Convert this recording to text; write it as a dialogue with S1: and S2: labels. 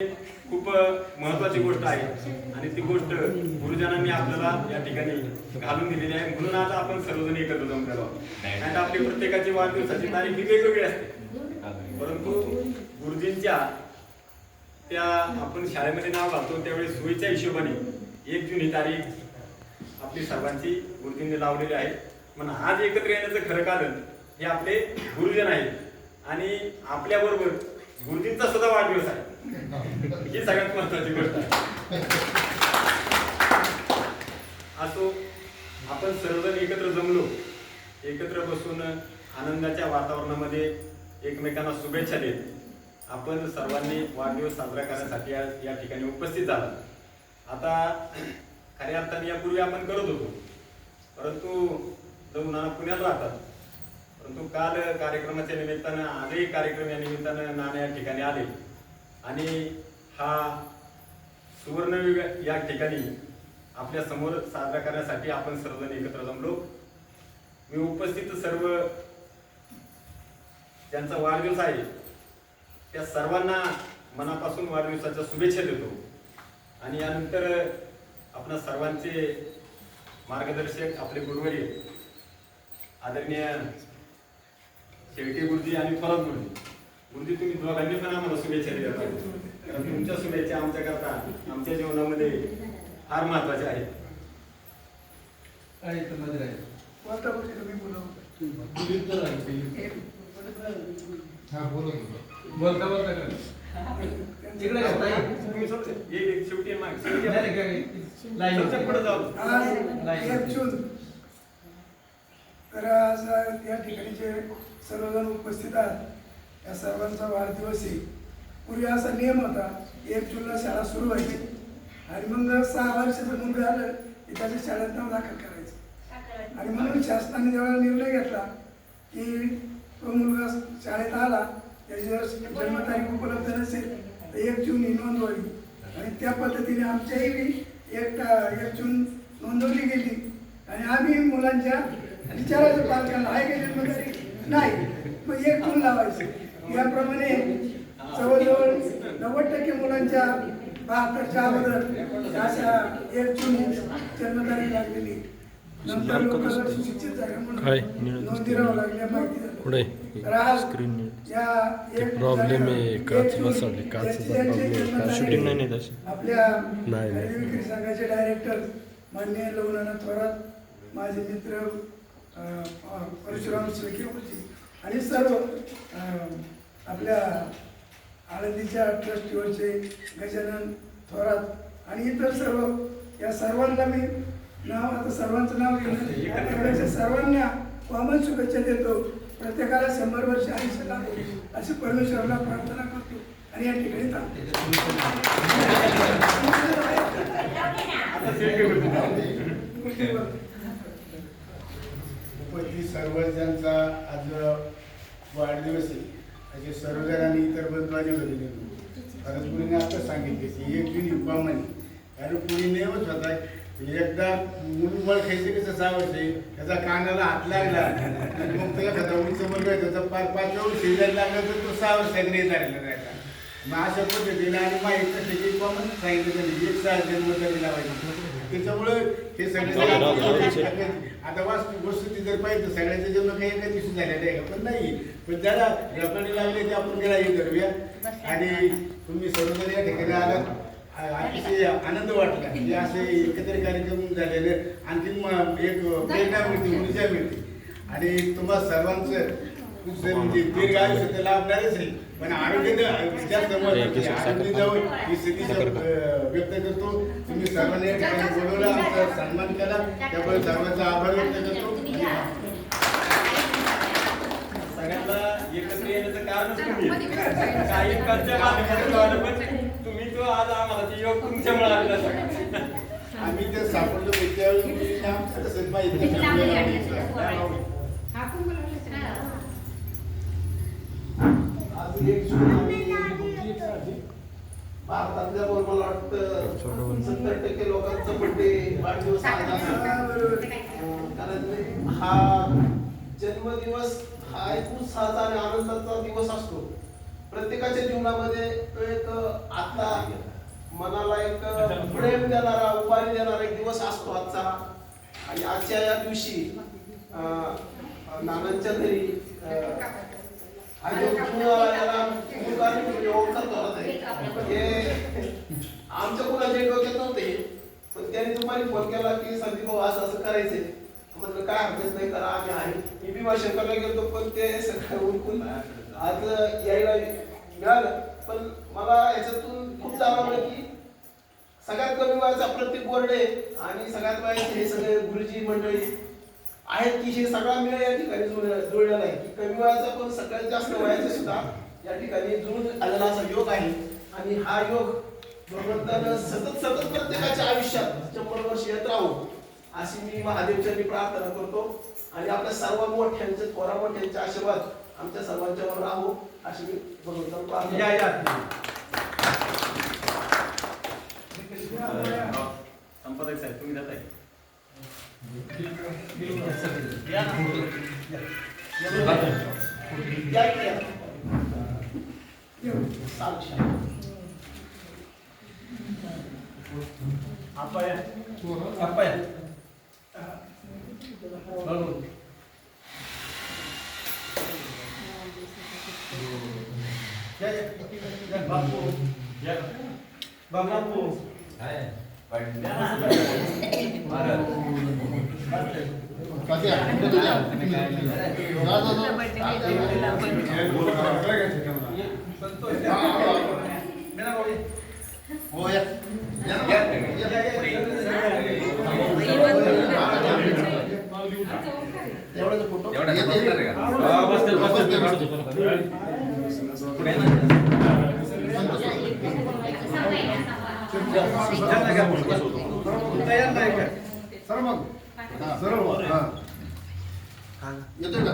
S1: खूप महत्वाची गोष्ट आहे. आणि ती गोष्ट गुरुजनांनी आपल्याला या ठिकाणी घालून दिलेली आहे. म्हणून आज आपण सर्वजण एकत्र जमलेलो आहोत. तर आपली प्रत्येकाची वाढदिवसाची तारीख ही वेगवेगळी असते. परंतु गुरुजींच्या त्या आपण शाळेमध्ये नाव घालतो त्यावेळी सोयीच्या हिशोबाने एक जून ही तारीख आपली सर्वांची गुरुजींनी लावलेली आहे. पण आज एकत्र येण्याचं खरं कारण हे आपले गुरुजन आहेत. आणि आपल्याबरोबर गुरुजींचा सुद्धा वाढदिवस आहे. ही सगळ्यात महत्वाची गोष्ट आहे. असो आपण सर्वजण एकत्र जमलो एकत्र बसून आनंदाच्या वातावरणामध्ये एकमेकांना शुभेच्छा देत आपण सर्वांनी वाढदिवस साजरा करण्यासाठी या ठिकाणी उपस्थित झाला. आता खऱ्या अर्थाने यापूर्वी आपण करत होतो परंतु जर नाना पुण्यात राहतात. परंतु काल कार्यक्रमाच्या निमित्तानं आजही कार्यक्रम या निमित्तानं नाना या ठिकाणी आले. आणि हा सुवर्णयुग या ठिकाणी आपल्यासमोर साजरा करण्यासाठी आपण सर्वजण एकत्र जमलो. मी उपस्थित सर्व ज्यांचा वाढदिवस आहे त्या सर्वांना मनापासून वाढदिवसाच्या शुभेच्छा देतो. आणि यानंतर आपणा सर्वांचे मार्गदर्शक आपले गुरुवरी आदरणीय शेळके गुरुजी आणि थोरात गुरुजी गुरुजी तुम्ही दोघांनी पण आम्हाला शुभेच्छा दिल्या पाहिजे. कारण तुमच्या शुभेच्छा आमच्याकरता आमच्या जीवनामध्ये फार महत्त्वाच्या आहेत.
S2: आहे?
S3: तुम्ही.
S4: हा बोलत
S2: बोलता बोलता का? तिकडे
S1: एक शेवटी मागे, शेवटी पुढे जाऊ.
S3: तर आज या ठिकाणी जे सर्वजण उपस्थित आहेत. या सर्वांचा वाढदिवस आहे पूर्वी असा नियम होता एक जूनला शाळा सुरू व्हायची. आणि मग सहा वर्षाचं मुलगा आलं की त्याच्या शाळेत नाव दाखल करायचं. आणि म्हणून शासनाने जेव्हा निर्णय घेतला की तो मुलगा शाळेत आला त्याची जर जन्मतारीख उपलब्ध नसेल तर एक जून ही नोंद व्हावी. आणि त्या पद्धतीने आमच्याही एक एक जून नोंदवली गेली. आणि आम्ही मुलांच्या विचारायचं पालकांना आहे का जन्मतारीख नाही मग एक जून लावायचं. याप्रमाणे जवळजवळ नव्वद टक्के मुलांच्या बहात्तरच्या अगोदर अशा एक जून जन्मतारीख लागलेली. नंतर सुशिक्षित? झाल्यामुळे नोंदी राहावं लागल्या माहिती या एक
S5: प्रॉब्लेम आहे
S3: जानेवारी,
S5: काच
S3: एक जून
S5: बसवली काचचा
S3: याची- याची
S5: प्रॉब्लेम आहे
S3: जन्मतारीख
S5: शूटिंग नाही नाही तशी.
S3: आपल्या
S5: नाही,
S3: विक्री संघाचे डायरेक्टर माननीय लवनाना थोरात माझे मित्र परशुराम शेळकेवरची आणि सर्व आपल्या आळंदीच्या ट्रस्टीवरचे गजानन थोरात आणि इतर सर्व या सर्वांना मी नाव आता सर्वांचं नाव घेऊन सर्वांना कॉमन शुभेच्छा देतो. प्रत्येकाला शंभर वर्ष आयुष्य लाभो अशी परमेश्वराला प्रार्थना करतो. आणि या ठिकाणी
S1: आता गणपती गुरुजी.
S3: थांबतो
S4: आज वाढदिवस आहे. असे सर्वजण आणि इतर बंधवाने होते खरंच कुणीने आता सांगितले की एक दिन युवा म्हणे कारण कुणी नेमच होता. एकदा मुलं बळ खायचे कसं सहा वर्ष त्याचा कानाला हात लागला. मग त्याला खाता उंच मुलगा त्याचा पाच पाच वर्ष शेजारी लागला तर तो सहा वर्षाकडे झालेला राहिला मग अशा पद्धतीने आणि माहिती त्याची कॉमन सांगितलं त्यांनी. एक सहा जन्म जन्मतारी लावायची. त्याच्यामुळे हे सगळे आता वास्तू वस्तुस्थिती जर पाहिजे तर सगळ्यांचे जन्म काही एका दिवशी झालेले आहे? पण नाही. पण ज्याला रपाने लागले ते आपण त्याला हे करूया. आणि तुम्ही सर्वजण या ठिकाणी आलात अतिशय आनंद वाटला. म्हणजे असे एकत्र कार्यक्रम झालेले. आणखी एक प्रेरणा मिळते ऊर्जा मिळते. आणि तुम्हा सर्वांचं खूप सारं म्हणजे दीर्घ आयुष्य तर लाभणारच आहे पण आरोग्य जास्त महत्त्वाचं आहे. आरोग्य स्थिती व्यक्त करतो. तुम्ही सर्वांनी या ठिकाणी बोलवलं आमचा सन्मान केला. त्यामुळे सर्वांचा आभार व्यक्त करतो.
S1: सगळ्यांना एकत्र येण्याचं कारणच तुम्ही काही कारच्या माध्यमातून आलं, पण तुम्ही जो आज आम्हाला ते योग तुमच्यामुळे सगळा
S4: आम्ही ते सापडलो त्यावेळी आमचं तसंच माहिती
S6: भारतातल्या बरोबर मला वाटतं सत्तर टक्के लोकांचा बड्डे वाढदिवस साजरा कारण हा जन्मदिवस हा एक उत्साहाचा आणि आनंदाचा दिवस असतो. प्रत्येकाच्या जीवनामध्ये एक आता मनाला एक प्रेम देणारा उभारी देणारा एक दिवस असतो आजचा. आणि आजच्या या दिवशी अं, नानांच्या घरी अं, आणि पुन्हा याला मुलगाने म्हणजे ओळखत होता ते. हे आमच्या कुणाच्या डोक्यात नव्हते पण त्यांनी दुपारी फोन केला की संदीप भाऊ असं असं करायचंय. म्हटलं काय हरकत नाही करा आम्ही आहे. मी भीमा शंकरला गेलो पण ते सगळं उरकून आज यायला मिळालं. पण मला याच्यातून खूप जाणवलं की सगळ्यात कमी वयाचा प्रत्येक बोर्ड आहे आणि सगळ्यात वयाचे हे सगळे गुरुजी मंडळी आहेत की हे सगळा मेळ या ठिकाणी जुळ- जुळलेला आहे की कमी वयाचा पण सगळ्यात जास्त वयाचा सुद्धा या ठिकाणी जुळून आलेला असा योग आहे. आणि हा योग भगवंतानं सतत सतत प्रत्येकाच्या आयुष्यात शंभर वर्ष येत राहू अशी मी महादेवचरणी प्रार्थना करतो. आणि आपल्या सर्व मोठ्यांचे थोरा मोठ्यांचे आशीर्वाद आमच्या सर्वांच्यावर राहू अशी मी भगवंताला प्रार्थना
S2: या या.
S1: संपादक साहेब तुम्ही जाताय
S6: या की या. चालू
S2: आप्पा या आप्पा या बरोबर या या या बापू या बापू संतोष मेना भाऊ ये. या, या,
S6: तेवढ्याचा फोटो
S2: तयार नाही का
S4: सर मग हा, सरळ. हा. येतोय का